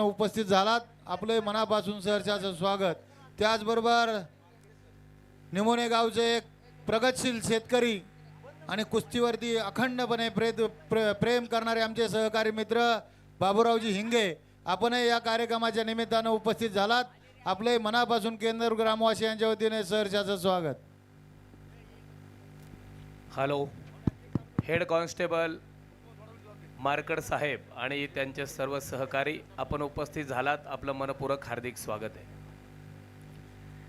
उपस्थित झालात. आपले मनापासून सहर्षाचं स्वागत. त्याचबरोबर निमोने गावचे एक प्रगतशील शेतकरी आणि कुस्तीवरती अखंडपणे प्रेत प्रे प्रेम करणारे आमचे सहकारी मित्र बाबूरावजी हिंगे आपणही या कार्यक्रमाच्या निमित्तानं उपस्थित झालात. आपले मनापासून केंद्र ग्रामवासियांच्या वतीने सहर्षाचं स्वागत. हॅलो हेड कॉन्स्टेबल मार्कड साहेब आणि त्यांचे सर्व सहकारी आपण उपस्थित झालात. आपलं मनपूरक हार्दिक स्वागत आहे.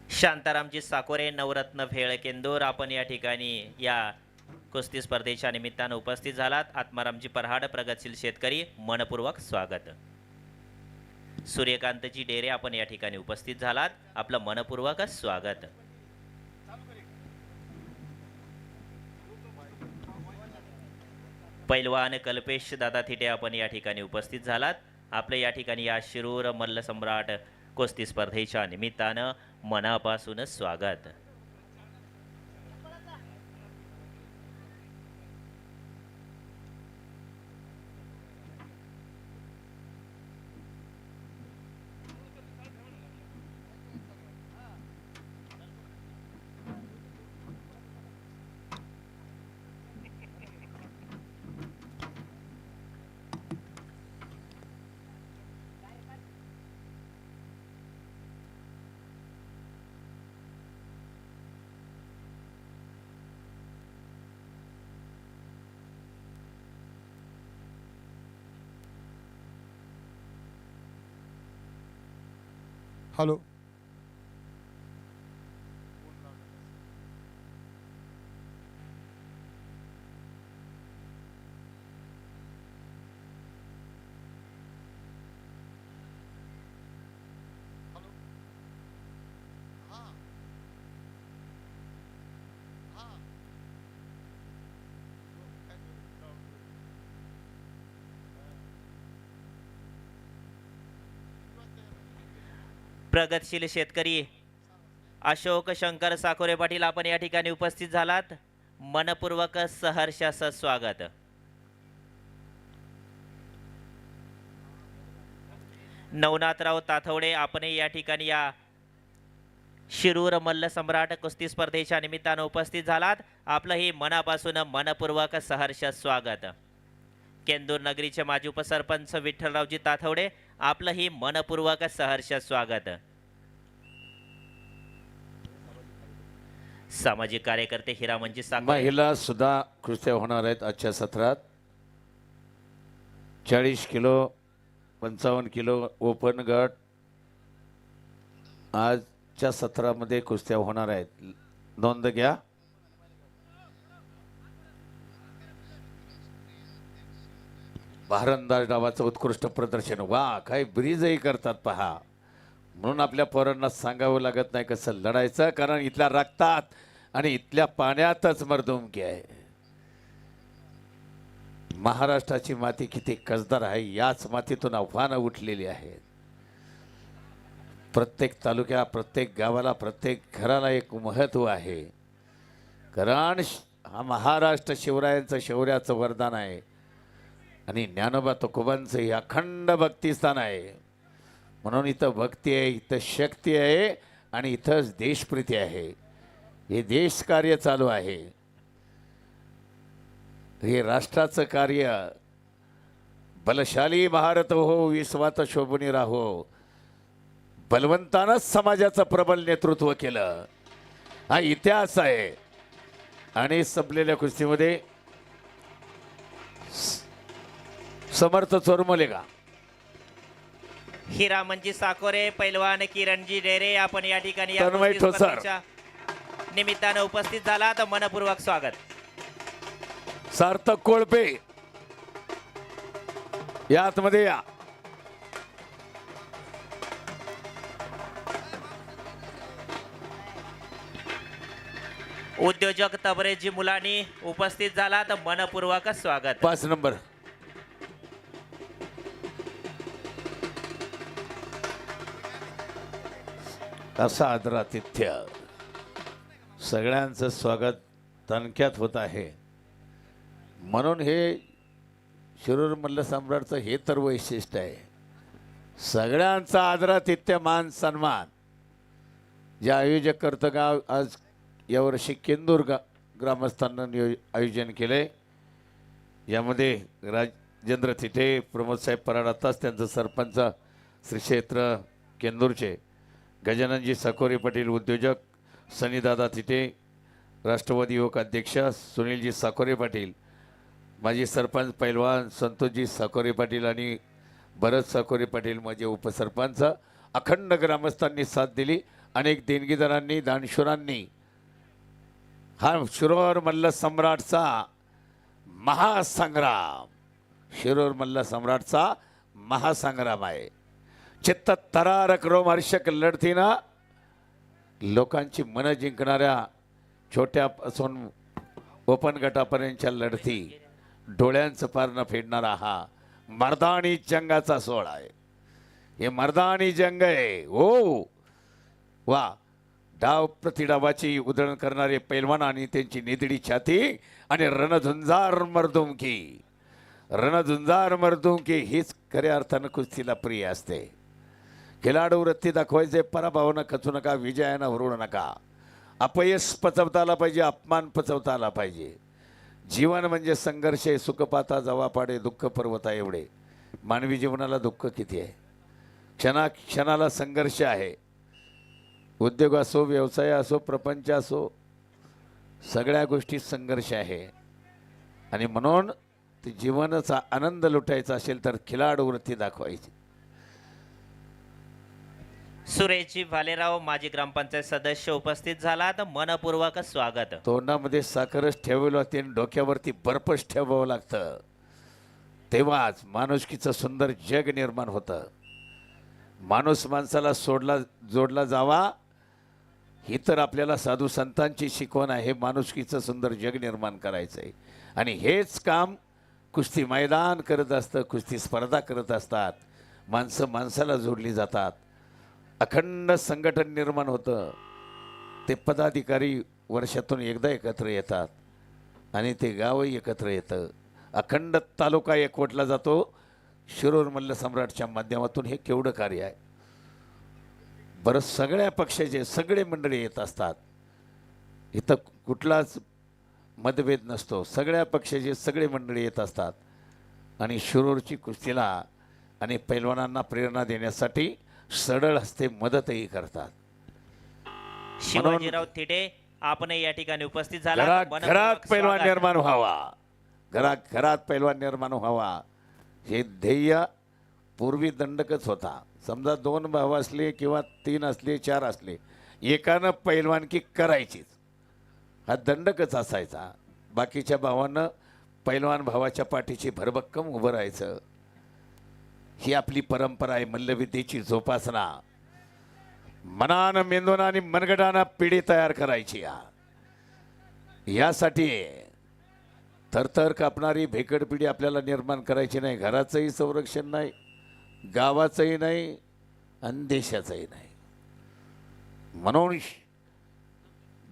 शांतारामजी साकोरे नवरत्न भेळ केंदूर आपण या ठिकाणी या कुस्ती स्पर्धेच्या निमित्तानं उपस्थित झालात. आत्मारामजी परहाड प्रगतशील शेतकरी मनपूर्वक स्वागत. सूर्यकांतजी डेरे आपण या ठिकाणी उपस्थित झालात. आपलं मनपूर्वक स्वागत. पैलवान कल्पेश दादा थिटे आपण या ठिकाणी उपस्थित झालात. आपल्या या ठिकाणी या शिरूर मल्ल सम्राट कुस्ती स्पर्धेच्या निमित्तानं मनापासून स्वागत. हॅलो प्रगतशील शेतकरी अशोक शंकर साकोरे पाटील आपण या ठिकाणी उपस्थित झालात. मनपूर्वक सहर्ष स्वागत नवनाथराव ताथवडे आपण या ठिकाणी या शिरूर मल्ल सम्राट कुस्ती स्पर्धेच्या निमित्तानं उपस्थित झालात. आपलंही मनापासून मनपूर्वक सहर्ष स्वागत. केंदूर नगरीचे माजी उपसरपंच विठ्ठलरावजी ताथवडे आपलंही मनपूर्वक सहर्ष स्वागत. सामाजिक कार्यकर्ते हिरामनजी म्हणजे महिला सुद्धा कुस्त्या होणार आहेत आजच्या सत्रात. चाळीस किलो पंचावन्न किलो ओपन गट आजच्या सत्रामध्ये कुस्त्या होणार आहेत. नोंद घ्या. भारंदाज डावाचं उत्कृष्ट प्रदर्शन. वा काय ब्रिजही करतात पहा. म्हणून आपल्या पोरांना सांगावं लागत नाही कसं लढायचं कारण इथल्या रक्तात आणि इथल्या पाण्यातच मर्दुमकी आहे महाराष्ट्राची माती किती कसदार आहे याच मातीतून आव्हानं उठलेली आहेत. प्रत्येक तालुक्या प्रत्येक गावाला प्रत्येक घराला एक महत्त्व आहे. कारण श- हा महाराष्ट्र शिवरायांचं शौर्याचं वरदान आहे. आणि ज्ञानोबा तुकोबांचं हे अखंड भक्तिस्थान आहे. म्हणून इथं भक्ती आहे इथं शक्ती आहे आणि इथंच देशप्रीती आहे. हे देश कार्य चालू आहे. हे राष्ट्राचं कार्य बलशाली भारत हो विश्वात शोभनी राहो. बलवंतानंच समाजाचं प्रबल नेतृत्व केलं. हा इतिहास आहे. आणि संपलेल्या कुस्तीमध्ये समर्थ चोरमोले का हिरामनजी साकोरे पैलवान किरणजी डेरे आपण या ठिकाणी या तन्मय कुस्ती ठोसर. स्पर्धेच्या निमित्तानं उपस्थित झाला. तर मनपूर्वक स्वागत. सार्थक कोळपे. या आतमध्ये या. उद्योजक तबरेजी मुलांनी उपस्थित झाला. तर मनपूर्वक स्वागत. पाच नंबर. असं आदरातिथ्य सगळ्यांचं स्वागत तणक्यात होत आहे. म्हणून हे शिरूर मल्ल सम्राटचं हे तर वैशिष्ट्य आहे. सगळ्यांचा आदरातिथ्य मान सन्मान. जे आयोजक करतं गाव आज यावर्षी केंदूर गा ग्रामस्थांना नियोज आयोजन केले यामध्ये राजेंद्र थिटे प्रमोदसाहेब पराड आताच त्यांचं सरपंच श्री क्षेत्र केंदूरचे. गजाननजी सकोरे पाटील उद्योजक सनीदादा थिटे राष्ट्रवादी युवक अध्यक्ष सुनीलजी साखोरे पाटील माजी सरपंच पैलवान संतोषजी साकोरे पाटील आणि भरत साकोरे पाटील माझे उपसरपंच. अखंड ग्रामस्थांनी साथ दिली. अनेक देणगीदारांनी दानशुरांनी. हा शिरोर मल्ल सम्राटचा महासंग्राम. शिरोर मल्ल सम्राटचा महासंग्राम आहे. चित्त तरारक रोमहर्षक लढतीनं लोकांची मनं जिंकणाऱ्या छोट्यापासून ओपन गटापर्यंतच्या लढती डोळ्यांचं पारणं फेडणारा हा मर्दानी जंगाचा सोहळा आहे. हे मर्दानी जंग आहे. हो. वा. डाव प्रतिडावाची उधळण करणारे पैलवान आणि त्यांची निधडी छाती आणि रणझुंजार मर्दुमकी. रणझुंजार मर्दुमकी हीच खऱ्या अर्थानं कुस्तीला प्रिय असते. खिलाडू वृत्ती दाखवायचे पराभवानं खचू नका विजयानं हरवू नका. अपयश पचवता आला पाहिजे अपमान पचवता आला पाहिजे. जीवन म्हणजे संघर्ष आहे सुखपाता जवापाडे दुःख पर्वता एवढे. मानवी जीवनाला दुःख किती आहे? क्षणा क्षणाला संघर्ष आहे. उद्योग असो व्यवसाय असो प्रपंच असो सगळ्या गोष्टीत संघर्ष आहे. आणि म्हणून ते जीवनाचा आनंद लुटायचा असेल तर खिलाडू वृत्ती दाखवायची. सुरेशजी भालेराव माजी ग्रामपंचायत सदस्य उपस्थित झाला तर मनपूर्वक स्वागत. तोंडामध्ये साखरच ठेवावी लागते आणि डोक्यावरती बर्फच ठेवावं लागतं. तेव्हाच माणुसकीचं सुंदर जग निर्माण होतं. माणूस माणसाला सोडला जोडला जावा. ही तर आपल्याला साधू संतांची शिकवण आहे. माणुसकीचं सुंदर जग निर्माण करायचं आहे आणि हेच काम कुस्ती मैदान करत असतं कुस्ती स्पर्धा करत असतात. माणसं माणसाला जोडली जातात. अखंड संघटन निर्माण होतं. ते पदाधिकारी वर्षातून एकदा एकत्र येतात आणि ते गावही एकत्र येतं. अखंड तालुका एकवटला जातो. शिरोरमल्ल सम्राटच्या माध्यमातून हे केवढं कार्य आहे? बरं सगळ्या पक्षाचे सगळे मंडळी येत असतात. इथं कुठलाच मतभेद नसतो. सगळ्या पक्षाचे सगळे मंडळी येत असतात. आणि शिरोरची कुस्तीला आणि पैलवानांना प्रेरणा देण्यासाठी सरळ हस्ते मदतही करतात. शिवाजीराव थिटे आपण या ठिकाणी उपस्थित झाला घरात घरात पैलवान. निर्माण व्हावा. घरात घरात पैलवान निर्माण व्हावा. हे ध्येय पूर्वी दंडकच होता. समजा दोन भाव असले किंवा तीन असले चार असले एकानं पैलवानकी करायचीच. हा दंडकच असायचा. बाकीच्या भावानं पैलवान भावाच्या पाठीची भरभक्कम उभं राहायचं. ही आपली परंपरा आहे मल्लविद्येची जोपासना. मनानं मेंदून आणि मनगटानं पिढी तयार करायची या. यासाठी थरथर कापणारी भेकड पिढी आपल्याला निर्माण करायची नाही. घराचंही संरक्षण नाही गावाचंही नाही आणि देशाचंही नाही. म्हणून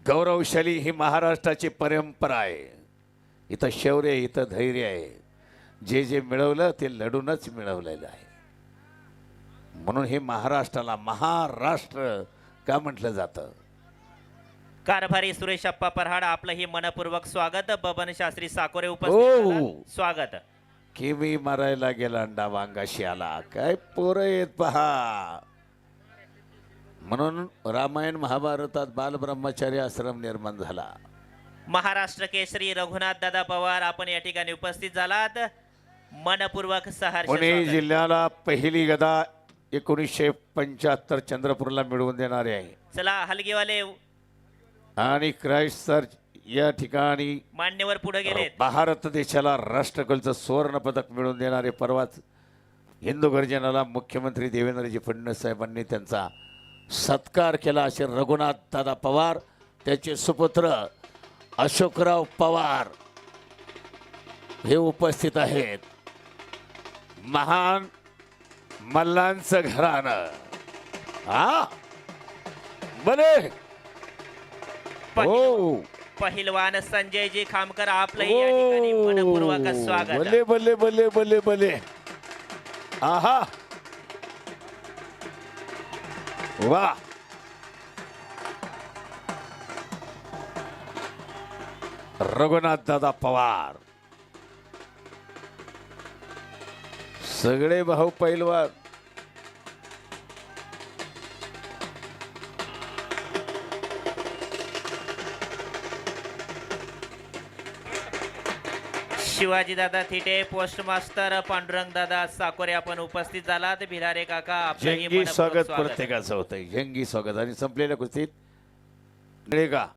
गौरवशाली ही महाराष्ट्राची परंपरा आहे. इथं शौर्य आहे, इथं धैर्य आहे. जे जे मिळवलं ते लढूनच मिळवलेलं आहे. म्हणून हे महाराष्ट्राला महाराष्ट्र का म्हटलं जातं? कारभारी सुरेश अप्पा परहाड आपलं ही मनपूर्वक स्वागत. बबन शास्त्री साकोरे. उपस्थित झाला. स्वागत. की मी मारायला गेला अंडा वांगाशी आला. काय पोरं येत पहा. म्हणून रामायण महाभारतात बालब्रह्मचारी आश्रम निर्माण झाला. महाराष्ट्र केसरी रघुनाथ दादा पवार आपण या ठिकाणी उपस्थित झालात. मनपूर्वक सहर्ष पुणे स्वागत. जिल्ह्याला पहिली गदा एकोणीसशे पंच्याहत्तर चंद्रपूरला मिळवून देणारे आहे. चला हलगीवाले. आणि क्राईस्ट चर्च या ठिकाणी मान्यवर पुढे गेलेत. भारत देशाला राष्ट्रकुलचं सुवर्ण पदक मिळवून देणारे परवाच हिंदू गर्जनाला मुख्यमंत्री देवेंद्रजी फडणवीस साहेबांनी त्यांचा सत्कार केला. असे रघुनाथ दादा पवार त्याचे सुपुत्र अशोकराव पवार हे उपस्थित आहेत. महान मल्लांचं घराणं. हा? बरे हो. पहिलवान संजयजी खामकर आपलं या ठिकाणी मनपूर्वक स्वागत. बले बले बले बले बले. आहा. वा. रघुनाथ दादा पवार. सगळे भाऊ पैलवान. शिवाजीदादा थिटे पोस्टमास्टर पांडुरंग दादा साकोरे आपण उपस्थित झालात. भिलारे काका आपलंही जंगी मनपूर्वक स्वागत प्रत्येकाचं होतंय. जंगी स्वागत. आणि संपलेल्या कुस्तीत का